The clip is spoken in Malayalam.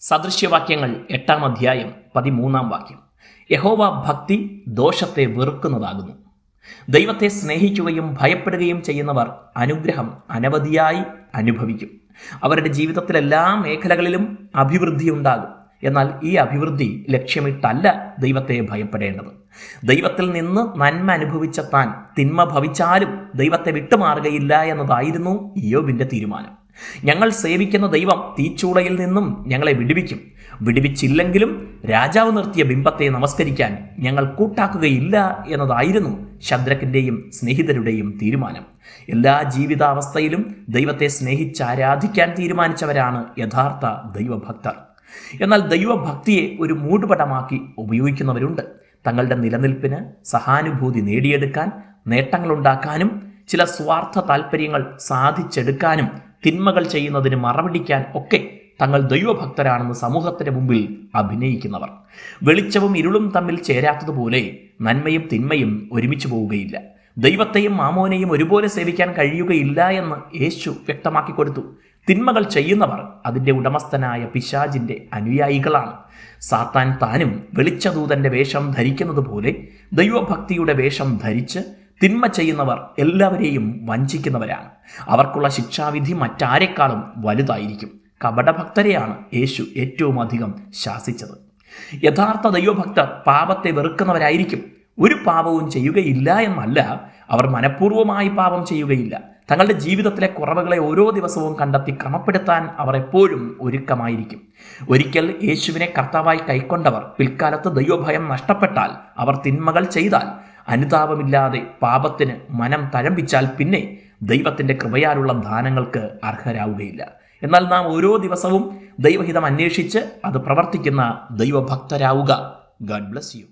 സദൃശ്യവാക്യങ്ങൾ എട്ടാം അധ്യായം പതിമൂന്നാം വാക്യം. യഹോവ ഭക്തി ദോഷത്തെ വെറുക്കുന്നതാകുന്നു. ദൈവത്തെ സ്നേഹിക്കുകയും ഭയപ്പെടുകയും ചെയ്യുന്നവർ അനുഗ്രഹം അനവധിയായി അനുഭവിക്കും. അവരുടെ ജീവിതത്തിൽ എല്ലാ മേഖലകളിലും അഭിവൃദ്ധി ഉണ്ടാകും. എന്നാൽ ഈ അഭിവൃദ്ധി ലക്ഷ്യമിട്ടല്ല ദൈവത്തെ ഭയപ്പെടേണ്ടത്. ദൈവത്തിൽ നിന്ന് നന്മ അനുഭവിച്ച താൻ തിന്മ ഭവിച്ചാലും ദൈവത്തെ വിട്ടുമാറുകയില്ല എന്നതായിരുന്നു ഇയോബിന്റെ തീരുമാനം. ഞങ്ങൾ സേവിക്കുന്ന ദൈവം തീച്ചൂളയിൽ നിന്നും ഞങ്ങളെ വിടുവിക്കും. വിടുവിച്ചില്ലെങ്കിലും രാജാവ് നിർത്തിയ ബിംബത്തെ നമസ്കരിക്കാൻ ഞങ്ങൾ കൂട്ടാക്കുകയില്ല എന്നതായിരുന്നു ശദ്രക്കിന്റെയും സ്നേഹിതരുടെയും തീരുമാനം. എല്ലാ ജീവിതാവസ്ഥയിലും ദൈവത്തെ സ്നേഹിച്ച് ആരാധിക്കാൻ തീരുമാനിച്ചവരാണ് യഥാർത്ഥ ദൈവഭക്തർ. എന്നാൽ ദൈവഭക്തിയെ ഒരു മൂടുപടമാക്കി ഉപയോഗിക്കുന്നവരുണ്ട്. തങ്ങളുടെ നിലനിൽപ്പിന് സഹാനുഭൂതി നേടിയെടുക്കാൻ നേട്ടങ്ങളുണ്ടാക്കാനും ചില സ്വാർത്ഥ താല്പര്യങ്ങൾ സാധിച്ചെടുക്കാനും തിന്മകൾ ചെയ്യുന്നതിന് മറപിടിക്കാൻ ഒക്കെ തങ്ങൾ ദൈവഭക്തരാണെന്ന് സമൂഹത്തിന്റെ മുമ്പിൽ അഭിനയിക്കുന്നവർ. വെളിച്ചവും ഇരുളും തമ്മിൽ ചേരാത്തതുപോലെ നന്മയും തിന്മയും ഒരുമിച്ച് പോവുകയില്ല. ദൈവത്തെയും മാമോനെയും ഒരുപോലെ സേവിക്കാൻ കഴിയുകയില്ല എന്ന് യേശു വ്യക്തമാക്കി കൊടുത്തു. തിന്മകൾ ചെയ്യുന്നവർ അതിന്റെ ഉടമസ്ഥനായ പിശാജിന്റെ അനുയായികളാണ്. സാത്താൻ താനും വെളിച്ചദൂതന്റെ വേഷം ധരിക്കുന്നത് പോലെ ദൈവഭക്തിയുടെ വേഷം ധരിച്ച് തിന്മ ചെയ്യുന്നവർ എല്ലാവരെയും വഞ്ചിക്കുന്നവരാണ്. അവർക്കുള്ള ശിക്ഷാവിധി മറ്റാരെക്കാളും വലുതായിരിക്കും. കപടഭക്തരെയാണ് യേശു ഏറ്റവും അധികം ശാസിച്ചത്. യഥാർത്ഥ ദൈവഭക്തർ പാപത്തെ വെറുക്കുന്നവരായിരിക്കും. ഒരു പാപവും ചെയ്യുകയില്ല എന്നല്ല അവർ മനഃപൂർവമായി പാപം ചെയ്യുകയില്ല. തങ്ങളുടെ ജീവിതത്തിലെ കുറവുകളെ ഓരോ ദിവസവും കണ്ടെത്തി ക്രമപ്പെടുത്താൻ അവർ എപ്പോഴും ഒരുക്കമായിരിക്കും. ഒരിക്കൽ യേശുവിനെ കർത്താവായി കൈക്കൊണ്ടവർ പിൽക്കാലത്ത് ദൈവഭയം നഷ്ടപ്പെട്ടാൽ അവർ തിന്മകൾ ചെയ്താൽ അനുതാപമില്ലാതെ പാപത്തിന് മനം തഴമ്പിച്ചാൽ പിന്നെ ദൈവത്തിന്റെ കൃപയാലുള്ള ദാനങ്ങൾക്ക് അർഹരാവുകയില്ല. എന്നാൽ നാം ഓരോ ദിവസവും ദൈവഹിതം അന്വേഷിച്ച് അത് പ്രവർത്തിക്കുന്ന ദൈവഭക്തരാവുക. God bless you